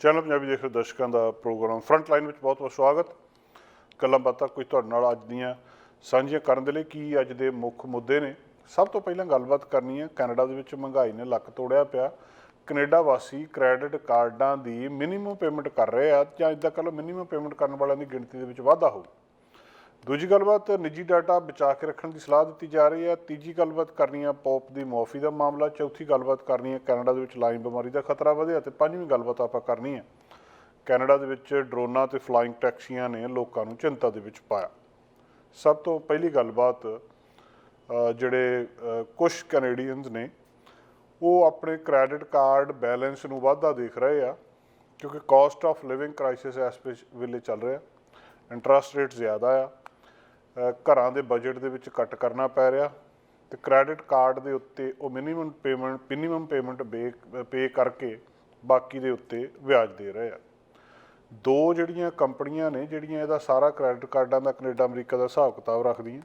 Channel Punjabi ਦੇਖ ਰਹੇ ਦਰਸ਼ਕਾਂ ਦਾ ਪ੍ਰੋਗਰਾਮ ਫਰੰਟ ਲਾਈਨ ਵਿੱਚ ਬਹੁਤ-ਬਹੁਤ ਸਵਾਗਤ। ਗੱਲਾਂ ਬਾਤਾਂ ਕੁਝ ਤੁਹਾਡੇ ਨਾਲ ਅੱਜ ਦੀਆਂ ਸਾਂਝੀਆਂ ਕਰਨ ਦੇ ਲਈ ਕੀ ਅੱਜ ਦੇ ਮੁੱਖ ਮੁੱਦੇ ਨੇ। ਸਭ ਤੋਂ ਪਹਿਲਾਂ ਗੱਲਬਾਤ ਕਰਨੀ ਹੈ, ਕੈਨੇਡਾ ਦੇ ਵਿੱਚ ਮਹਿੰਗਾਈ ਨੇ ਲੱਕ ਤੋੜਿਆ ਪਿਆ। ਕੈਨੇਡਾ ਵਾਸੀ ਕ੍ਰੈਡਿਟ ਕਾਰਡਾਂ ਦੀ ਮਿਨੀਮਮ ਪੇਮੈਂਟ ਕਰ ਰਹੇ ਆ ਜਾਂ ਇਦਾਂ ਕਹ ਲਓ, ਮਿਨੀਮਮ ਪੇਮੈਂਟ ਕਰਨ ਵਾਲਿਆਂ ਦੀ ਗਿਣਤੀ ਦੇ ਵਿੱਚ ਵਾਧਾ ਹੋਊ। ਦੂਜੀ ਗੱਲਬਾਤ, ਨਿੱਜੀ ਡਾਟਾ ਬਚਾ ਕੇ ਰੱਖਣ ਦੀ ਸਲਾਹ ਦਿੱਤੀ ਜਾ ਰਹੀ ਹੈ। ਤੀਜੀ ਗੱਲਬਾਤ ਕਰਨੀ ਹੈ ਪੌਪ ਦੀ ਮੁਆਫੀ ਦਾ ਮਾਮਲਾ। ਚੌਥੀ ਗੱਲਬਾਤ ਕਰਨੀ ਹੈ ਕੈਨੇਡਾ ਦੇ ਵਿੱਚ ਲਾਈਨ ਬਿਮਾਰੀ ਦਾ ਖਤਰਾ ਵਧਿਆ ਤੇ ਪੰਜਵੀਂ ਗੱਲਬਾਤ ਆਪਾਂ ਕਰਨੀ ਹੈ। ਕੈਨੇਡਾ ਦੇ ਵਿੱਚ ਡਰੋਨਾਂ ਤੇ ਫਲਾਈਂਗ ਟੈਕਸੀਆਂ ਨੇ ਲੋਕਾਂ ਨੂੰ ਚਿੰਤਾ ਦੇ ਵਿੱਚ ਪਾਇਆ। ਸਭ ਤੋਂ ਪਹਿਲੀ ਗੱਲਬਾਤ ਜਿਹੜੇ ਕੁਝ ਕੈਨੇਡੀਅਨਸ ਨੇ, ਉਹ ਆਪਣੇ ਕ੍ਰੈਡਿਟ ਕਾਰਡ ਬੈਲੈਂਸ ਨੂੰ ਵਾਧਾ ਦੇਖ ਰਹੇ ਆ, ਕਿਉਂਕਿ ਕਾਸਟ ਆਫ ਲਿਵਿੰਗ ਕ੍ਰਾਈਸਿਸ ਇਸ ਵੇਲੇ ਚੱਲ ਰਿਹਾ। ਇੰਟਰਸਟ ਰੇਟ ਜ਼ਿਆਦਾ ਆ। ਘਰਾਂ ਦੇ ਬਜਟ ਦੇ ਵਿੱਚ ਕੱਟ ਕਰਨਾ ਪੈ ਰਿਹਾ ਤੇ ਕ੍ਰੈਡਿਟ ਕਾਰਡ ਦੇ ਉੱਤੇ ਉਹ minimum payment minimum payment pay ਕਰਕੇ ਬਾਕੀ ਦੇ ਉੱਤੇ ਵਿਆਜ ਦੇ ਰਹੇ ਆ। ਦੋ ਜਿਹੜੀਆਂ ਕੰਪਨੀਆਂ ਨੇ, ਜਿਹੜੀਆਂ ਇਹਦਾ ਸਾਰਾ ਕ੍ਰੈਡਿਟ ਕਾਰਡਾਂ ਦਾ ਕੈਨੇਡਾ, ਅਮਰੀਕਾ ਦਾ ਹਿਸਾਬ ਕਿਤਾਬ ਰੱਖਦੀਆਂ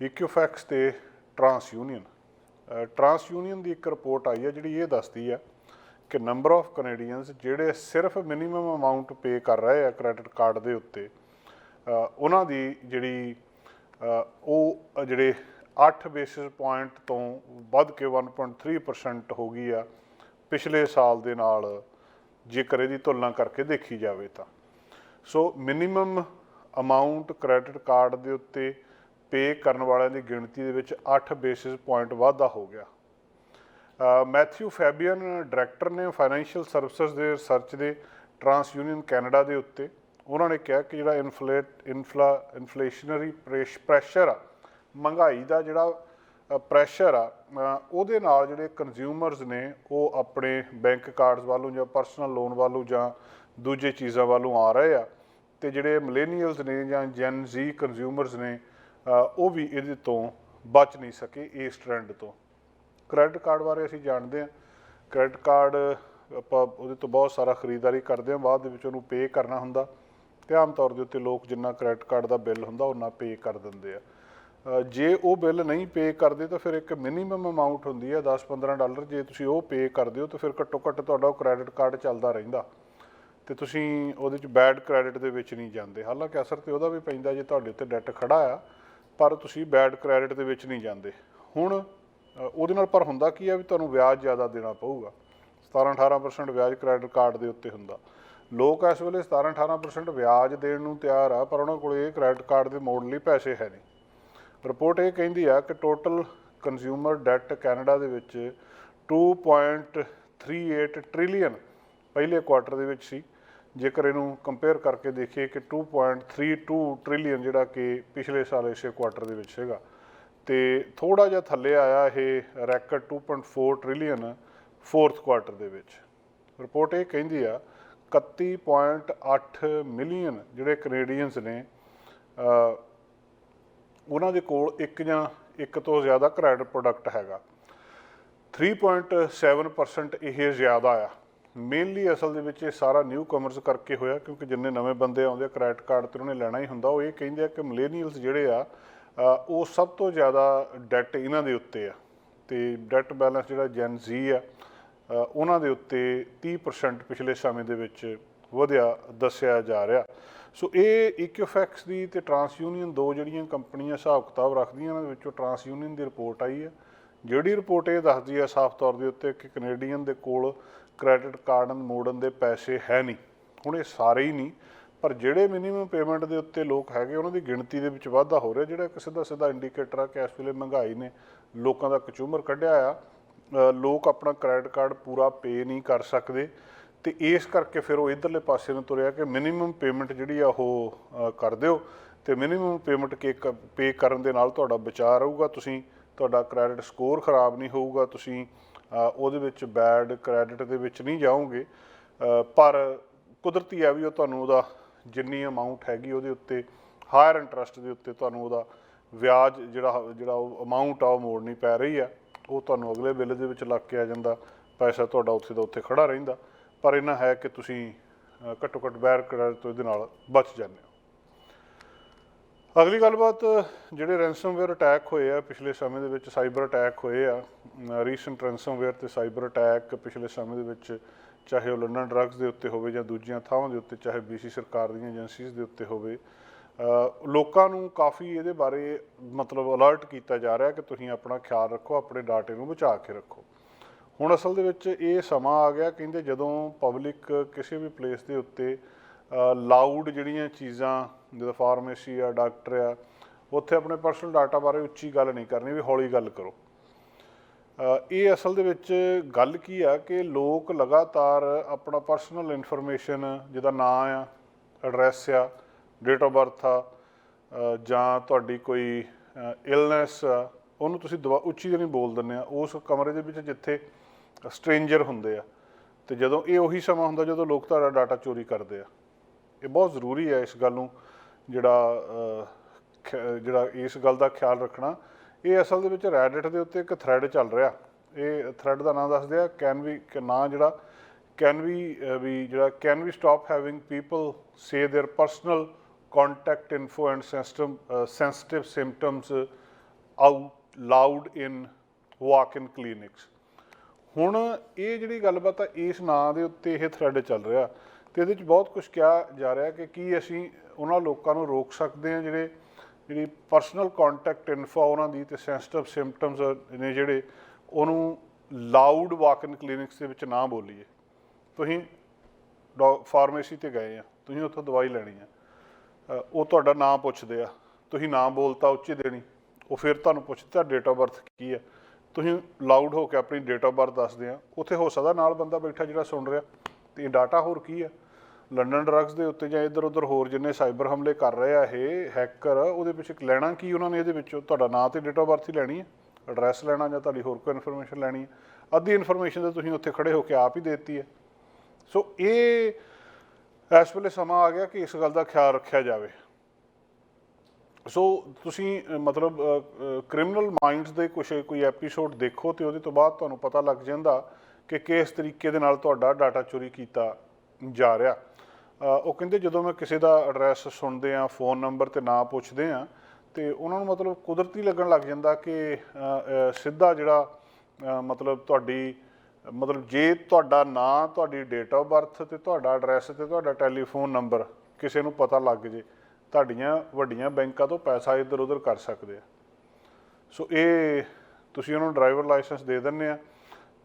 ਇਕੁਫੈਕਸ ਤੇ ਟਰਾਂਸ ਯੂਨੀਅਨ ਟਰਾਂਸ ਯੂਨੀਅਨ ਦੀ ਇੱਕ ਰਿਪੋਰਟ ਆਈ ਹੈ ਜਿਹੜੀ ਇਹ ਦੱਸਦੀ ਆ ਕਿ ਨੰਬਰ ਆਫ ਕੈਨੇਡੀਅਨਸ ਜਿਹੜੇ ਸਿਰਫ ਮਿਨੀਮਮ ਅਮਾਉਂਟ ਪੇ ਕਰ ਰਹੇ ਆ ਕ੍ਰੈਡਿਟ ਕਾਰਡ ਦੇ ਉੱਤੇ ਉਹਨਾਂ ਦੀ ਜਿਹੜੀ ਉਹ ਜਿਹੜੇ 8 ਬੇਸਿਸ ਪੁਆਇੰਟ ਤੋਂ ਵੱਧ ਕੇ 1.3% ਹੋ ਗਈ ਆ, ਪਿਛਲੇ ਸਾਲ ਦੇ ਨਾਲ, ਜੇਕਰ ਇਹਦੀ ਤੁਲਨਾ ਕਰਕੇ ਦੇਖੀ ਜਾਵੇ ਤਾਂ। So minimum amount credit card ਦੇ ਉੱਤੇ ਪੇ ਕਰਨ ਵਾਲਿਆਂ ਦੀ ਗਿਣਤੀ ਦੇ ਵਿੱਚ 8 ਬੇਸਿਸ ਪੁਆਇੰਟ ਵਾਧਾ ਹੋ ਗਿਆ। ਮੈਥਿਊ ਫੈਬੀਅਨ, ਡਾਇਰੈਕਟਰ ਨੇ ਫਾਈਨੈਂਸ਼ੀਅਲ ਸਰਵਿਸਿਜ਼ ਦੇ ਰਿਸਰਚ ਦੇ ਟਰਾਂਸ ਯੂਨੀਅਨ ਕੈਨੇਡਾ ਦੇ ਉੱਤੇ ਉਹਨਾਂ ਨੇ ਕਿਹਾ ਕਿ ਜਿਹੜਾ ਇਨਫਲੇਟ, ਇਨਫਲਾ, ਇਨਫਲੇਸ਼ਨਰੀ ਪ੍ਰੈਸ਼ਰ ਆ, ਮਹਿੰਗਾਈ ਦਾ ਜਿਹੜਾ ਪ੍ਰੈਸ਼ਰ ਆ ਉਹਦੇ ਨਾਲ ਜਿਹੜੇ ਕੰਜ਼ਿਊਮਰਸ ਨੇ ਉਹ ਆਪਣੇ ਬੈਂਕ ਕਾਰਡਸ ਵੱਲੋਂ ਜਾਂ ਪਰਸਨਲ ਲੋਨ ਵੱਲੋਂ ਜਾਂ ਦੂਜੇ ਚੀਜ਼ਾਂ ਵੱਲੋਂ ਆ ਰਹੇ ਆ ਤੇ ਜਿਹੜੇ ਮਿਲੇਨੀਅਲਸ ਨੇ ਜਾਂ ਜੈਨ ਜ਼ੀ ਕੰਜ਼ਿਊਮਰਸ ਨੇ ਉਹ ਵੀ ਇਹਦੇ ਤੋਂ ਬਚ ਨਹੀਂ ਸਕੇ ਇਸ ਟ੍ਰੈਂਡ ਤੋਂ। ਕ੍ਰੈਡਿਟ ਕਾਰਡ ਬਾਰੇ ਅਸੀਂ ਜਾਣਦੇ ਹਾਂ। ਕ੍ਰੈਡਿਟ ਕਾਰਡ ਆਪਾਂ ਉਹਦੇ ਤੋਂ ਬਹੁਤ ਸਾਰਾ ਖਰੀਦਦਾਰੀ ਕਰਦੇ ਹਾਂ, ਬਾਅਦ ਦੇ ਵਿੱਚ ਉਹਨੂੰ ਪੇ ਕਰਨਾ ਹੁੰਦਾ। ਤੇ ਆਮ ਤੌਰ ਦੇ ਉੱਤੇ ਲੋਕ ਜਿੰਨਾ ਕ੍ਰੈਡਿਟ ਕਾਰਡ ਦਾ ਬਿੱਲ ਹੁੰਦਾ ਉਹਨਾਂ ਪੇ ਕਰ ਦਿੰਦੇ ਆ। ਜੇ ਉਹ ਬਿੱਲ ਨਹੀਂ ਪੇ ਕਰਦੇ ਤਾਂ ਫਿਰ ਇੱਕ ਮਿਨੀਮਮ ਅਮਾਉਂਟ ਹੁੰਦੀ ਹੈ 10-15 ਡਾਲਰ। ਜੇ ਤੁਸੀਂ ਉਹ ਪੇ ਕਰਦੇ ਹੋ ਤਾਂ ਫਿਰ ਘੱਟੋ ਘੱਟ ਤੁਹਾਡਾ ਕ੍ਰੈਡਿਟ ਕਾਰਡ ਚੱਲਦਾ ਰਹਿੰਦਾ। ਤੇ ਤੁਸੀਂ ਉਹਦੇ ਚ ਬੈਡ ਕ੍ਰੈਡਿਟ ਦੇ ਵਿੱਚ ਨਹੀਂ ਜਾਂਦੇ। ਹਾਲਾਂਕਿ ਅਸਰ ਤੇ ਉਹਦਾ ਵੀ ਪੈਂਦਾ ਜੇ ਤੁਹਾਡੇ ਉੱਤੇ ਡੈਟ ਖੜਾ ਆ, ਪਰ ਤੁਸੀਂ ਬੈਡ ਕ੍ਰੈਡਿਟ ਦੇ ਵਿੱਚ ਨਹੀਂ ਜਾਂਦੇ। ਹੁਣ ਉਹਦੇ ਨਾਲ ਪਰ ਹੁੰਦਾ ਕੀ ਆ ਵੀ ਤੁਹਾਨੂੰ ਵਿਆਜ ਜ਼ਿਆਦਾ ਦੇਣਾ ਪਊਗਾ। 17-18% ਵਿਆਜ ਕ੍ਰੈਡਿਟ ਕਾਰਡ ਦੇ ਉੱਤੇ ਹੁੰਦਾ। ਲੋਕ ਇਸ ਵੇਲੇ 17-18% ਵਿਆਜ ਦੇਣ ਨੂੰ ਤਿਆਰ ਆ, ਪਰ ਉਹਨਾਂ ਕੋਲ ਇਹ ਕ੍ਰੈਡਿਟ ਕਾਰਡ ਦੇ ਮੋੜ ਲਈ ਪੈਸੇ ਹੈ ਨਹੀਂ। ਰਿਪੋਰਟ ਇਹ ਕਹਿੰਦੀ ਆ ਕਿ ਟੋਟਲ ਕੰਜ਼ਿਊਮਰ ਡੈਟ ਕੈਨੇਡਾ ਦੇ ਵਿੱਚ 2.38 ਟ੍ਰਿਲੀਅਨ ਪਹਿਲੇ ਕੁਆਟਰ ਦੇ ਵਿੱਚ ਸੀ। ਜੇਕਰ ਇਹਨੂੰ ਕੰਪੇਅਰ ਕਰਕੇ ਦੇਖੀਏ ਕਿ 2.32 ਟ੍ਰਿਲੀਅਨ ਜਿਹੜਾ ਕਿ ਪਿਛਲੇ ਸਾਲ ਇਸੇ ਕੁਆਟਰ ਦੇ ਵਿੱਚ ਸੀਗਾ, ਤੇ ਥੋੜਾ ਜਿਹਾ ਥੱਲੇ ਆਇਆ ਇਹ ਰੈਕਡ 2.4 ਟ੍ਰਿਲੀਅਨ ਫੋਰਥ ਕੁਆਟਰ ਦੇ ਵਿੱਚ। ਰਿਪੋਰਟ ਇਹ ਕਹਿੰਦੀ ਆ 31.8 ਮਿਲੀਅਨ ਜਿਹੜੇ ਕੈਨੇਡੀਅਨਸ ਨੇ ਉਹਨਾਂ ਦੇ ਕੋਲ ਇੱਕ ਜਾਂ ਇੱਕ ਤੋਂ ਜ਼ਿਆਦਾ ਕ੍ਰੈਡਿਟ ਪ੍ਰੋਡਕਟ ਹੈਗਾ। 3.7% ਇਹ ਜ਼ਿਆਦਾ ਆ। ਮੇਨਲੀ ਅਸਲ ਦੇ ਵਿੱਚ ਇਹ ਸਾਰਾ ਨਿਊ ਕਮਰਸ ਕਰਕੇ ਹੋਇਆ, ਕਿਉਂਕਿ ਜਿੰਨੇ ਨਵੇਂ ਬੰਦੇ ਆਉਂਦੇ ਆ ਕ੍ਰੈਡਿਟ ਕਾਰਡ ਤੇ ਉਹਨੇ ਲੈਣਾ ਹੀ ਹੁੰਦਾ। ਉਹ ਇਹ ਕਹਿੰਦੇ ਆ ਕਿ ਮਿਲੇਨੀਅਲਸ ਜਿਹੜੇ ਆ ਉਹ ਸਭ ਤੋਂ ਜ਼ਿਆਦਾ ਡੈਟ ਇਹਨਾਂ ਦੇ ਉੱਤੇ ਆ। ਤੇ ਡੈਟ ਬੈਲੈਂਸ ਜਿਹੜਾ ਜੈਨ ਜ਼ੀ ਆ ਉਹਨਾਂ ਦੇ ਉੱਤੇ 30% ਪਿਛਲੇ ਸਮੇਂ ਦੇ ਵਿੱਚ ਵਧਿਆ ਦੱਸਿਆ ਜਾ ਰਿਹਾ। ਸੋ ਇਹ ਇਕੁਫੈਕਸ ਦੀ ਤੇ ਟਰਾਂਸ ਯੂਨੀਅਨ ਦੋ ਜਿਹੜੀਆਂ ਕੰਪਨੀਆਂ ਹਿਸਾਬ ਕਿਤਾਬ ਰੱਖਦੀਆਂ ਉਹਨਾਂ ਦੇ ਵਿੱਚੋਂ ਟਰਾਂਸ ਯੂਨੀਅਨ ਦੀ ਰਿਪੋਰਟ ਆਈ ਹੈ। ਜਿਹੜੀ ਰਿਪੋਰਟ ਇਹ ਦੱਸਦੀ ਹੈ, ਸਾਫ਼ ਤੌਰ ਦੇ ਉੱਤੇ ਕਿ ਕੈਨੇਡੀਅਨ ਦੇ ਕੋਲ ਕ੍ਰੈਡਿਟ ਕਾਰਡ ਮੋੜਨ ਦੇ ਪੈਸੇ ਹੈ ਨਹੀਂ। ਹੁਣ ਇਹ ਸਾਰੇ ਹੀ ਨਹੀਂ, ਪਰ ਜਿਹੜੇ ਮਿਨੀਮਮ ਪੇਮੈਂਟ ਦੇ ਉੱਤੇ ਲੋਕ ਹੈਗੇ, ਉਹਨਾਂ ਦੀ ਗਿਣਤੀ ਦੇ ਵਿੱਚ ਵਾਧਾ ਹੋ ਰਿਹਾ, ਜਿਹੜਾ ਇੱਕ ਸਿੱਧਾ ਸਿੱਧਾ ਇੰਡੀਕੇਟਰ ਆ ਕਿ ਇਸ ਵੇਲੇ ਮਹਿੰਗਾਈ ਨੇ ਲੋਕਾਂ ਦਾ ਕਚੂਮਰ ਕੱਢਿਆ ਆ। ਲੋਕ ਆਪਣਾ ਕ੍ਰੈਡਿਟ ਕਾਰਡ ਪੂਰਾ ਪੇ ਨਹੀਂ ਕਰ ਸਕਦੇ। ਤੇ ਇਸ ਕਰਕੇ ਫਿਰ ਉਹ ਇਧਰਲੇ ਪਾਸੇ ਨੂੰ ਤੁਰਿਆ ਕਿ ਮਿਨੀਮਮ ਪੇਮੈਂਟ ਜਿਹੜੀ ਆ ਉਹ ਕਰ ਦਿਓ ਤੇ ਮਿਨੀਮਮ ਪੇਮੈਂਟ ਕੇ ਪੇ ਕਰਨ ਦੇ ਨਾਲ ਤੁਹਾਡਾ ਬਚਾਅ ਰਹੂਗਾ। ਤੁਸੀਂ ਤੁਹਾਡਾ ਕ੍ਰੈਡਿਟ ਸਕੋਰ ਖਰਾਬ ਨਹੀਂ ਹੋਊਗਾ, ਤੁਸੀਂ ਉਹਦੇ ਵਿੱਚ ਬੈਡ ਕ੍ਰੈਡਿਟ ਦੇ ਵਿੱਚ ਨਹੀਂ ਜਾਓਗੇ। ਪਰ ਕੁਦਰਤੀ ਆ ਵੀ ਉਹ ਤੁਹਾਨੂੰ ਉਹਦਾ ਜਿੰਨੀ ਅਮਾਉਂਟ ਹੈਗੀ ਉਹਦੇ ਉੱਤੇ ਹਾਇਰ ਇੰਟਰਸਟ ਦੇ ਉੱਤੇ ਤੁਹਾਨੂੰ ਉਹਦਾ ਵਿਆਜ ਜਿਹੜਾ ਜਿਹੜਾ ਉਹ ਅਮਾਉਂਟ ਆ ਉਹ ਮੋੜਨੀ ਪੈ ਰਹੀ ਆ। ਉਹ ਤੁਹਾਨੂੰ ਅਗਲੇ ਬਿੱਲ ਦੇ ਵਿੱਚ ਲੱਗ ਕੇ ਆ ਜਾਂਦਾ, ਪੈਸਾ ਤੁਹਾਡਾ ਉੱਥੇ ਦਾ ਉੱਥੇ ਖੜਾ ਰਹਿੰਦਾ। ਪਰ ਇਹਨਾਂ ਹੈ ਕਿ ਤੁਸੀਂ ਘੱਟੋ ਘੱਟ ਬੈਰ ਕ੍ਰੈਡਿਟ ਤੋਂ ਇਹਦੇ ਨਾਲ ਬਚ ਜਾਂਦੇ ਹੋ। ਅਗਲੀ ਗੱਲਬਾਤ, ਜਿਹੜੇ ਰੈਂਸਮਵੇਅਰ ਅਟੈਕ ਹੋਏ ਆ ਪਿਛਲੇ ਸਮੇਂ ਦੇ ਵਿੱਚ ਸਾਈਬਰ ਅਟੈਕ ਹੋਏ ਆ ਰੀਸੈਂਟ ਰੈਂਸਮਵੇਅਰ ਤੇ ਸਾਈਬਰ ਅਟੈਕ ਪਿਛਲੇ ਸਮੇਂ ਦੇ ਵਿੱਚ, ਚਾਹੇ ਉਹ ਲੰਡਨ ਡਰੱਗਸ ਦੇ ਉੱਤੇ ਹੋਵੇ ਜਾਂ ਦੂਜੀਆਂ ਥਾਵਾਂ ਦੇ ਉੱਤੇ, ਚਾਹੇ ਬੀਸੀ ਸਰਕਾਰ ਦੀਆਂ ਏਜੰਸੀਜ਼ ਦੇ ਉੱਤੇ ਹੋਵੇ ਲੋਕਾਂ ਨੂੰ ਕਾਫੀ ਇਹਦੇ ਬਾਰੇ ਮਤਲਬ ਅਲਰਟ ਕੀਤਾ ਜਾ ਰਿਹਾ ਕਿ ਤੁਸੀਂ ਆਪਣਾ ਖਿਆਲ ਰੱਖੋ, ਆਪਣੇ ਡਾਟੇ ਨੂੰ ਬਚਾ ਕੇ ਰੱਖੋ। ਹੁਣ ਅਸਲ ਦੇ ਵਿੱਚ ਇਹ ਸਮਾਂ ਆ ਗਿਆ ਕਹਿੰਦੇ ਜਦੋਂ ਪਬਲਿਕ ਕਿਸੇ ਵੀ ਪਲੇਸ ਦੇ ਉੱਤੇ ਲਾਊਡ ਜਿਹੜੀਆਂ ਚੀਜ਼ਾਂ ਜਿਵੇਂ ਫਾਰਮੇਸੀ ਆ ਡਾਕਟਰ ਆ, ਉੱਥੇ ਆਪਣੇ ਪਰਸਨਲ ਡਾਟਾ ਬਾਰੇ ਉੱਚੀ ਗੱਲ ਨਹੀਂ ਕਰਨੀ ਵੀ ਹੌਲੀ ਗੱਲ ਕਰੋ। ਇਹ ਅਸਲ ਦੇ ਵਿੱਚ ਗੱਲ ਕੀ ਆ ਕਿ ਲੋਕ ਲਗਾਤਾਰ ਆਪਣਾ ਪਰਸਨਲ ਇਨਫੋਰਮੇਸ਼ਨ ਜਿਹਦਾ ਨਾਂ ਆ ਐਡਰੈਸ ਆ ਡੇਟ ਆਫ ਬਰਥ ਆ ਅ, ਜਾਂ ਤੁਹਾਡੀ ਕੋਈ ਇਲਨੈਸ ਆ ਉਹਨੂੰ ਤੁਸੀਂ ਦਵਾ ਉੱਚੀ ਜਿਹੀ ਨਹੀਂ ਬੋਲ ਦਿੰਦੇ ਆ ਉਸ ਕਮਰੇ ਦੇ ਵਿੱਚ ਜਿੱਥੇ ਸਟ੍ਰੇਂਜਰ ਹੁੰਦੇ ਆ ਤੇ ਜਦੋਂ ਇਹ ਉਹੀ ਸਮਾਂ ਹੁੰਦਾ ਜਦੋਂ ਲੋਕ ਤੁਹਾਡਾ ਡਾਟਾ ਚੋਰੀ ਕਰਦੇ ਆ ਇਹ ਬਹੁਤ ਜ਼ਰੂਰੀ ਹੈ ਇਸ ਗੱਲ ਨੂੰ ਜਿਹੜਾ ਅ, ਖ- ਜਿਹੜਾ ਇਸ ਗੱਲ ਦਾ ਖਿਆਲ ਰੱਖਣਾ ਇਹ ਅਸਲ ਦੇ ਵਿੱਚ ਰੈਡਿਟ ਦੇ ਉੱਤੇ ਇੱਕ ਥ੍ਰੈਡ ਚੱਲ ਰਿਹਾ ਇਹ ਥ੍ਰੈਡ ਦਾ ਨਾਮ ਦੱਸਦੇ ਆ ਕੈਨ ਵੀ ਨਾਂ ਜਿਹੜਾ ਕੈਨ ਵੀ ਵੀ ਜਿਹੜਾ can we stop having people say their personal contact info and system sensitive symptoms out loud in walk in clinics ਹੁਣ ਇਹ ਜਿਹੜੀ ਗੱਲਬਾਤ ਆ, ਇਸ ਨਾਂ ਦੇ ਉੱਤੇ ਇਹ ਥ੍ਰੈਡ ਚੱਲ ਰਿਹਾ ਤੇ ਇਹਦੇ ਵਿੱਚ ਬਹੁਤ ਕੁਝ ਕਿਹਾ ਜਾ ਰਿਹਾ ਕਿ ਕੀ ਅਸੀਂ ਉਹਨਾਂ ਲੋਕਾਂ ਨੂੰ ਰੋਕ ਸਕਦੇ ਹਾਂ ਜਿਹੜੇ, ਜਿਹੜੀ ਪਰਸਨਲ ਕੰਟੈਕਟ ਇਨਫੋ ਉਹਨਾਂ ਦੀ ਤੇ ਸੈਂਸਿਟਿਵ ਸਿੰਪਟਮਸ ਨੇ ਜਿਹੜੇ, ਉਹਨੂੰ ਲਾਊਡ ਵਾਕ ਕਲੀਨਿਕਸ ਦੇ ਵਿੱਚ ਨਾ ਬੋਲੀਏ। ਤੁਸੀਂ ਫਾਰਮੇਸੀ ਤੇ ਗਏ ਆ, ਤੁਸੀਂ ਉੱਥੋਂ ਦਵਾਈ ਲੈਣੀ ਆ। ਉਹ ਤੁਹਾਡਾ ਨਾਮ ਪੁੱਛਦੇ ਆ। ਤੁਸੀਂ ਨਾਮ ਬੋਲਤਾ, ਉੱਚੀ ਦੇਣੀ। ਉਹ ਫਿਰ ਤੁਹਾਨੂੰ ਪੁੱਛਦਾ ਡੇਟ ਆਫ ਬਰਥ ਕੀ ਹੈ? ਤੁਸੀਂ ਲਾਊਡ ਹੋ ਕੇ ਆਪਣੀ ਡੇਟ ਆਫ ਬਰਥ ਦੱਸਦੇ ਆ। ਉੱਥੇ ਹੋ ਸਕਦਾ ਨਾਲ ਬੰਦਾ ਬੈਠਾ ਜਿਹੜਾ ਸੁਣ ਰਿਹਾ। ਤੇ ਇਹ ਡਾਟਾ ਹੋਰ ਕੀ ਹੈ ਲੰਡਨ ਡਰੱਗਸ ਦੇ ਉੱਤੇ ਜਾਂ ਇੱਧਰ ਉੱਧਰ ਹੋਰ ਜਿੰਨੇ ਸਾਈਬਰ ਹਮਲੇ ਕਰ ਰਹੇ ਆ ਇਹ ਹੈਕਰ ਉਹਦੇ ਵਿੱਚ ਲੈਣਾ ਕੀ ਉਹਨਾਂ ਨੇ ਇਹਦੇ ਵਿੱਚੋਂ? ਤੁਹਾਡਾ ਨਾਂ ਤੇ ਡੇਟ ਆਫ ਬਰਥ ਹੀ ਲੈਣੀ ਹੈ ਐਡਰੈਸ ਲੈਣਾ ਜਾਂ ਤੁਹਾਡੀ ਹੋਰ ਕੋਈ ਇਨਫੋਰਮੇਸ਼ਨ ਲੈਣੀ ਹੈ ਅੱਧੀ ਇਨਫੋਰਮੇਸ਼ਨ ਤਾਂ ਤੁਸੀਂ ਉੱਥੇ ਖੜੇ ਹੋ ਕੇ ਆਪ ਹੀ ਦੇਤੀ ਹੈ ਸੋ ਇਹ ਇਸ ਵੇਲੇ ਸਮਾਂ ਆ ਗਿਆ ਕਿ ਇਸ ਗੱਲ ਦਾ ਖਿਆਲ ਰੱਖਿਆ ਜਾਵੇ। ਸੋ ਤੁਸੀਂ ਮਤਲਬ ਕ੍ਰਿਮੀਨਲ ਮਾਈਂਡਸ ਦੇ ਕੁਝ ਕੋਈ ਐਪੀਸੋਡ ਦੇਖੋ ਤੇ ਉਹਦੇ ਤੋਂ ਬਾਅਦ ਤੁਹਾਨੂੰ ਪਤਾ ਲੱਗ ਜਾਂਦਾ ਕਿ ਕਿਸ ਤਰੀਕੇ ਦੇ ਨਾਲ ਤੁਹਾਡਾ ਡਾਟਾ ਚੋਰੀ ਕੀਤਾ ਜਾ ਰਿਹਾ। ਉਹ ਕਹਿੰਦੇ ਜਦੋਂ ਮੈਂ ਕਿਸੇ ਦਾ ਐਡਰੈਸ ਸੁਣਦੇ ਆ ਫੋਨ ਨੰਬਰ ਤੇ ਨਾਂ ਪੁੱਛਦੇ ਆ ਤੇ ਉਹਨਾਂ ਨੂੰ ਮਤਲਬ ਕੁਦਰਤੀ ਲੱਗਣ ਲੱਗ ਜਾਂਦਾ ਕਿ ਸਿੱਧਾ ਜਿਹੜਾ ਮਤਲਬ ਤੁਹਾਡੀ ਮਤਲਬ ਜੇ ਤੁਹਾਡਾ ਨਾਂ, ਤੁਹਾਡੀ ਡੇਟ ਆਫ ਬਰਥ ਤੇ ਤੁਹਾਡਾ ਐਡਰੈਸ ਤੇ ਤੁਹਾਡਾ ਟੈਲੀਫੋਨ ਨੰਬਰ ਕਿਸੇ ਨੂੰ ਪਤਾ ਲੱਗ ਜੇ, ਤੁਹਾਡੀਆਂ ਵੱਡੀਆਂ ਬੈਂਕਾਂ ਤੋਂ ਪੈਸਾ ਇੱਧਰ ਉੱਧਰ ਕਰ ਸਕਦੇ ਆ। ਸੋ ਇਹ ਤੁਸੀਂ ਉਹਨੂੰ ਡਰਾਈਵਰ ਲਾਇਸੈਂਸ ਦੇ ਦਿੰਦੇ ਆ